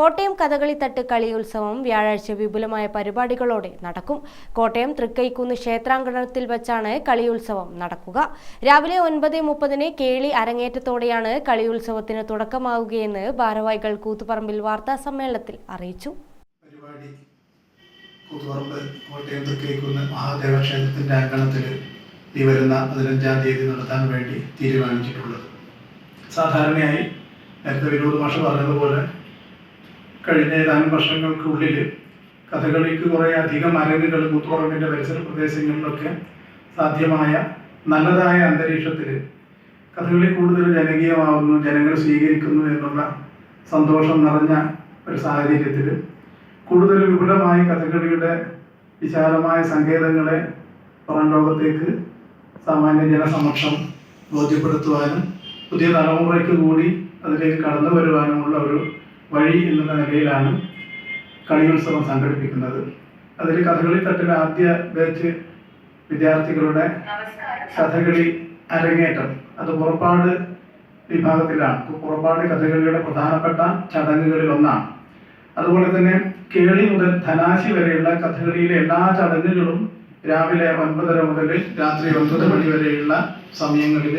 കോട്ടയം കഥകളിത്തട്ട് ഉത്സവം വ്യാഴാഴ്ച വിപുലമായ പരിപാടികളോടെ നടക്കും. കോട്ടയം തൃക്കൈക്കുന്ന് ക്ഷേത്രാങ്കണത്തിൽ വെച്ചാണ് കളിയുത്സവം നടക്കുക. രാവിലെ ഒൻപത് മുപ്പതിന് കേളി അരങ്ങേറ്റത്തോടെയാണ് കളിയുത്സവത്തിന് തുടക്കമാവുകയെന്ന് ഭാരവാഹികൾ കൂത്തുപറമ്പിൽ വാർത്താ സമ്മേളനത്തിൽ അറിയിച്ചു. കൂത്തുപറമ്പ് കോട്ടയം തൃക്കേക്കുന്ന് മഹാദേവ ക്ഷേത്രത്തിന്റെ അങ്കണത്തിൽ ഈ വരുന്ന പതിനഞ്ചാം തീയതി നടത്താൻ വേണ്ടി തീരുമാനിച്ചിട്ടുള്ളത്. സാധാരണയായി നേരത്തെ വിനോദ് മാഷ പറഞ്ഞതുപോലെ കഴിഞ്ഞ ഏതാനും വർഷങ്ങൾക്കുള്ളിൽ കഥകളിക്ക് കുറേ അധികം അരങ്ങുകൾ കൂത്തുപറമ്പിന്റെ പരിസര പ്രദേശങ്ങളിലൊക്കെ സാധ്യമായ നല്ലതായ അന്തരീക്ഷത്തിൽ കഥകളി കൂടുതൽ ജനകീയമാവുന്നു ജനങ്ങൾ സ്വീകരിക്കുന്നു എന്നുള്ള സന്തോഷം നിറഞ്ഞ ഒരു സാഹചര്യത്തിൽ കൂടുതൽ വിപുലമായി കഥകളിയുടെ വിശാലമായ സങ്കേതങ്ങളെ പുറം ലോകത്തേക്ക് സാമാന്യ ജനസമക്ഷം ബോധ്യപ്പെടുത്തുവാനും പുതിയ തലമുറയ്ക്ക് കൂടി അതിലേക്ക് കടന്നു വരുവാനുമുള്ള ഒരു വഴി എന്ന നിലയിലാണ് കളിയുത്സവം സംഘടിപ്പിക്കുന്നത്. അതിൽ കഥകളി തട്ടിലെ ആദ്യ ബാച്ച് വിദ്യാർത്ഥികളുടെ കഥകളി അരങ്ങേറ്റം. അത് പുറപ്പാട് വിഭാഗത്തിലാണ്. പുറപ്പാട് കഥകളിയുടെ പ്രധാനപ്പെട്ട ചടങ്ങുകളിൽ ഒന്നാണ്. അതുപോലെ തന്നെ കേളി മുതൽ ധനാശി വരെയുള്ള കഥകളിയിലെ എല്ലാ ചടങ്ങുകളും രാവിലെ ഒൻപതര മുതൽ രാത്രി ഒൻപത് മണി വരെയുള്ള സമയങ്ങളിൽ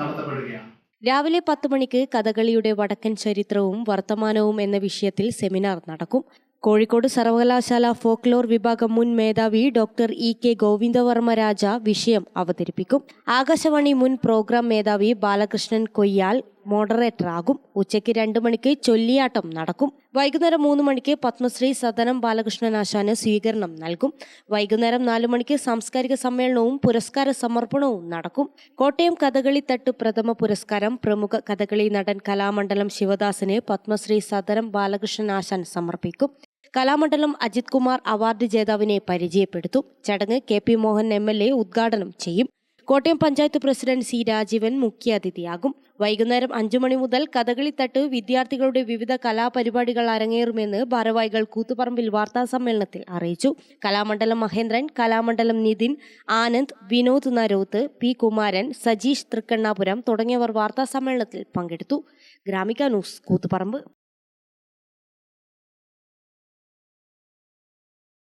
നടത്തപ്പെടുകയാണ്. രാവിലെ പത്ത് മണിക്ക് കഥകളിയുടെ വടക്കൻ ചരിത്രവും വർത്തമാനവും എന്ന വിഷയത്തിൽ സെമിനാർ നടക്കും. കോഴിക്കോട് സർവകലാശാല ഫോക്ലോർ വിഭാഗം മുൻ മേധാവി doctor E K Govindavarma Raja വിഷയം അവതരിപ്പിക്കും. ആകാശവാണി മുൻ പ്രോഗ്രാം മേധാവി ബാലകൃഷ്ണൻ കൊയ്യാൽ മോഡറേറ്റർ ആകും ഉച്ചയ്ക്ക് രണ്ട് മണിക്ക് ചൊല്ലിയാട്ടം നടക്കും. വൈകുന്നേരം മൂന്ന് മണിക്ക് പത്മശ്രീ സദനം ബാലകൃഷ്ണൻ ആശാന് സ്വീകരണം നൽകും. വൈകുന്നേരം നാല് മണിക്ക് സാംസ്കാരിക സമ്മേളനവും പുരസ്കാര സമർപ്പണവും നടക്കും. കോട്ടയം കഥകളി തട്ട് പ്രഥമ പുരസ്കാരം പ്രമുഖ കഥകളി നടൻ കലാമണ്ഡലം ശിവദാസിന് പത്മശ്രീ സദനം ബാലകൃഷ്ണൻ ആശാൻ സമർപ്പിക്കും. കലാമണ്ഡലം അജിത് കുമാർ അവാർഡ് ജേതാവിനെ പരിചയപ്പെടുത്തും. ചടങ്ങ് K P Mohan M L A ഉദ്ഘാടനം ചെയ്യും. കോട്ടയം പഞ്ചായത്ത് പ്രസിഡന്റ് സി രാജീവൻ മുഖ്യാതിഥിയാകും. വൈകുന്നേരം അഞ്ചു മണി മുതൽ കഥകളിത്തട്ട് വിദ്യാർത്ഥികളുടെ വിവിധ കലാപരിപാടികൾ അരങ്ങേറുമെന്ന് ഭാരവാഹികൾ കൂത്തുപറമ്പിൽ വാർത്താ സമ്മേളനത്തിൽ അറിയിച്ചു. കലാമണ്ഡലം മഹേന്ദ്രൻ കലാമണ്ഡലം നിതിൻ ആനന്ദ് വിനോദ് നരോത്ത് പി കുമാരൻ സജീഷ് തൃക്കണ്ണാപുരം തുടങ്ങിയവർ വാർത്താ സമ്മേളനത്തിൽ പങ്കെടുത്തു. ഗ്രാമിക ന്യൂസ് കൂത്തുപറമ്പ്.